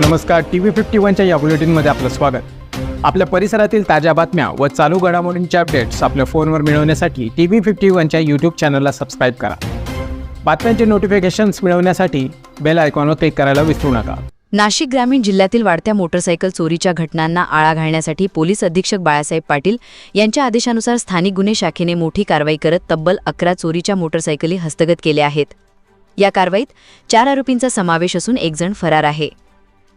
नमस्कार T V fifty वनच्या या बुलेटिनमध्ये आपलं स्वागत. आपल्या परिसरातील ताज्या बातम्या व चालू घडामोडींचे अपडेट्स आपल्या फोनवर मिळवण्यासाठी टी व्ही फिफ्टी वनच्या यूट्यूब चॅनलला सबस्क्राईब करा. बातम्यांचे नोटिफिकेशन्स मिळवण्यासाठी बेल आयकॉनवर क्लिक करायला विसरू नका. नाशिक ग्रामीण जिल्ह्यातील वाढत्या मोटरसायकल चोरीच्या घटनांना आळा घालण्यासाठी पोलीस अधीक्षक बाळासाहेब पाटील यांच्या आदेशानुसार स्थानिक गुन्हे शाखेने मोठी कारवाई करत तब्बल अकरा चोरीच्या मोटरसायकली हस्तगत केल्या आहेत. या कारवाईत चार आरोपींचा समावेश असून एकजण फरार आहे.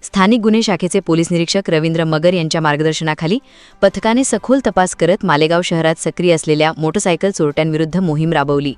स्थानिक गुन्हे शाखेचे पोलीस निरीक्षक रवींद्र मगर यांच्या मार्गदर्शनाखाली पथकाने सखोल तपास करत मालेगाव शहरात सक्रिय असलेल्या मोटरसायकल चोरट्यांविरुद्ध मोहीम राबवली.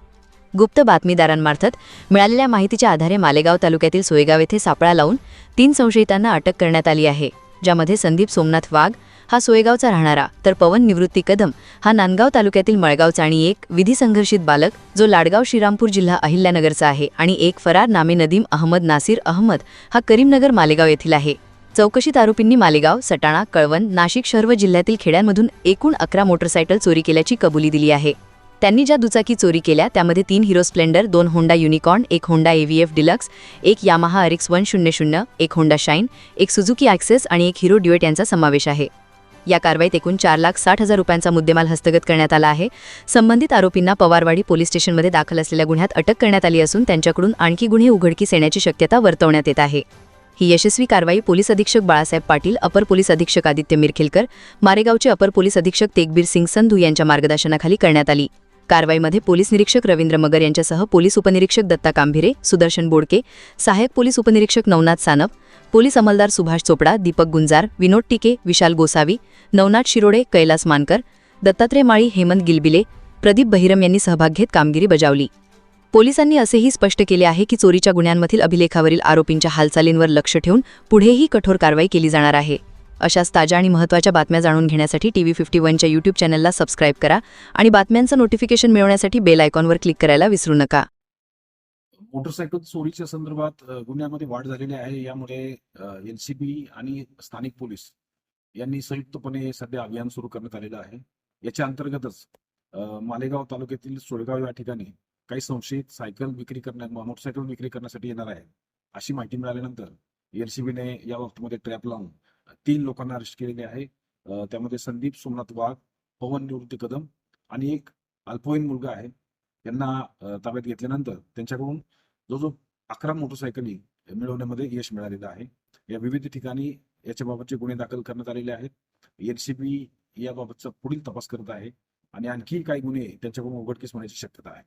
गुप्त बातमीदारांमार्फत मिळालेल्या माहितीच्या आधारे मालेगाव तालुक्यातील सोयगाव येथे सापळा लावून तीन संशयितांना अटक करण्यात आली आहे ज्यामध्ये संदीप सोमनाथ वाघ हा सोयगावचा राहणारा तर पवन निवृत्ती कदम हा नांदगाव तालुक्यातील मळगावचा आणि एक विधी संघर्षित बालक जो लाडगाव श्रीरामपूर जिल्हा अहिल्यानगरचा आहे आणि एक फरार नामे नदीम अहमद नासिर अहमद हा करीमनगर मालेगाव येथील आहे. चौकशीत आरोपींनी मालेगाव सटाणा कळवण नाशिक शहर व जिल्ह्यातील खेड्यांमधून एकूण अकरा मोटरसायकल चोरी केल्याची कबुली दिली आहे. त्यांनी ज्या दुचाकी चोरी केल्या त्यामध्ये तीन हिरो स्प्लेंडर दोन होंडा युनिकॉर्न एक होंडा एव्हीएफ डिलक्स एक यामाहा अरिक्स वन शून्य शून्य एक होंडा शाईन एक सुझुकी ॲक्सेस आणि एक हिरो ड्युएट यांचा समावेश आहे. या कारवाईत एकूण चार लाख साठ हजार रुपयांचा मुद्देमाल हस्तगत करण्यात आला आहे. संबंधित आरोपींना पवारवाडी पोलीस स्टेशनमध्ये दाखल असलेल्या गुन्ह्यात अटक करण्यात आली असून त्यांच्याकडून आणखी गुन्हे उघडकीस येण्याची शक्यता वर्तवण्यात येत आहे. ही यशस्वी कारवाई पोलीस अधीक्षक बाळासाहेब पाटील अपर पोलीस अधीक्षक आदित्य मिरखेलकर मारेगावचे अपर पोलीस अधीक्षक तेगबीर सिंग संधू यांच्या मार्गदर्शनाखाली करण्यात आली. कारवाईमध्ये पोलीस निरीक्षक रवींद्र मगर यांच्यासह पोलीस उपनिरीक्षक दत्ता कांभिरे सुदर्शन बोडके सहाय्यक पोलीस उपनिरीक्षक नवनाथ सानप पोलीस अंमलदार सुभाष चोपडा दीपक गुंजार विनोद टिके विशाल गोसावी नवनाथ शिरोडे कैलास मानकर दत्तात्रय माळी हेमंत गिलबिले प्रदीप बहिरम यांनी सहभाग घेत कामगिरी बजावली. पोलिसांनी असेही स्पष्ट केले आहे की चोरीच्या गुन्ह्यांमधील अभिलेखावरील आरोपींच्या हालचालींवर लक्ष ठेवून पुढेही कठोर कारवाई केली जाणार आहे. अशाच ताज्या आणि महत्त्वाच्या बातम्या जाणून घेण्यासाठी टीव्ही फिफ्टी वनच्या यूट्यूब चॅनलला सबस्क्राईब करा आणि बातम्यांचं नोटिफिकेशन मिळवण्यासाठी बेल आयकॉनवर क्लिक करायला विसरू नका. मोटरसायकल चोरीच्या संदर्भात गुन्ह्यामध्ये वाढ झालेली आहे. यामुळे एनसीबी आणि स्थानिक पोलीस यांनी संयुक्तपणे सध्या अभियान सुरू करण्यात आलेलं आहे. याच्या अंतर्गतच मालेगाव तालुक्यातील सोळगाव या ठिकाणी काही संशयित सायकल विक्री करण्या मोटरसायकल विक्री करण्यासाठी येणार आहे अशी माहिती मिळाल्यानंतर एनसीबीने या बाबतीमध्ये ट्रॅप लावून तीन लोकांना अरेस्ट केलेले आहे. त्यामध्ये संदीप सोमनाथ वाघ पवन निवृत्ती कदम आणि एक अल्पवयीन मुलगा आहे. त्यांना ताब्यात घेतल्यानंतर त्यांच्याकडून जो जो अकरा मोटरसायकली मिळवण्यामध्ये यश मिळालेलं आहे. या विविध ठिकाणी याच्याबाबतचे गुन्हे दाखल करण्यात आलेले आहेत. एनसीबी याबाबतचा पुढील तपास करत आहे आणि आणखी काही गुन्हे त्यांच्याकडून उघडकीस होण्याची शक्यता आहे.